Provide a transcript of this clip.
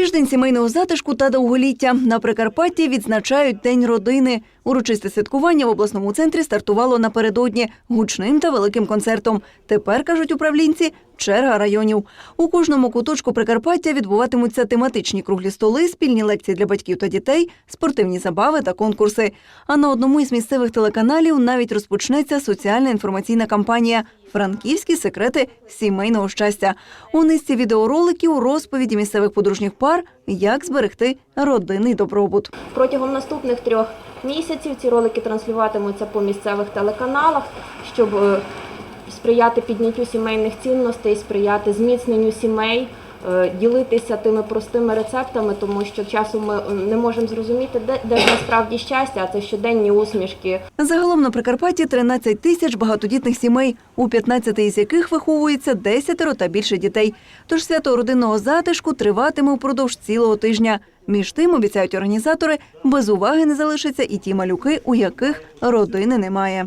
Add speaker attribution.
Speaker 1: Тиждень сімейного затишку та довголіття на Прикарпатті відзначають День родини. Урочисте святкування в обласному центрі стартувало напередодні гучним та великим концертом. Тепер кажуть управлінці. Черга районів у кожному куточку Прикарпаття відбуватимуться тематичні круглі столи, спільні лекції для батьків та дітей, спортивні забави та конкурси. А на одному із місцевих телеканалів навіть розпочнеться соціальна інформаційна кампанія Франківські секрети сімейного щастя. У низці відеороликів розповіді місцевих подружніх пар, як зберегти родинний добробут.
Speaker 2: Протягом наступних трьох місяців ці ролики транслюватимуться по місцевих телеканалах, щоб е, сприяти підняттю сімейних цінностей, сприяти зміцненню сімей, е, ділитися тими простими рецептами, тому що часом ми е, не можемо зрозуміти, де, де насправді щастя, а це щоденні усмішки,
Speaker 1: Загалом на Прикарпатті 13 тисяч багатодітних сімей, у 15 із яких виховується 10 та більше дітей. Тож свято родинного затишку триватиме впродовж цілого тижня. Між тим, обіцяють організатори, без уваги не залишаться і ті малюки, у яких родини немає.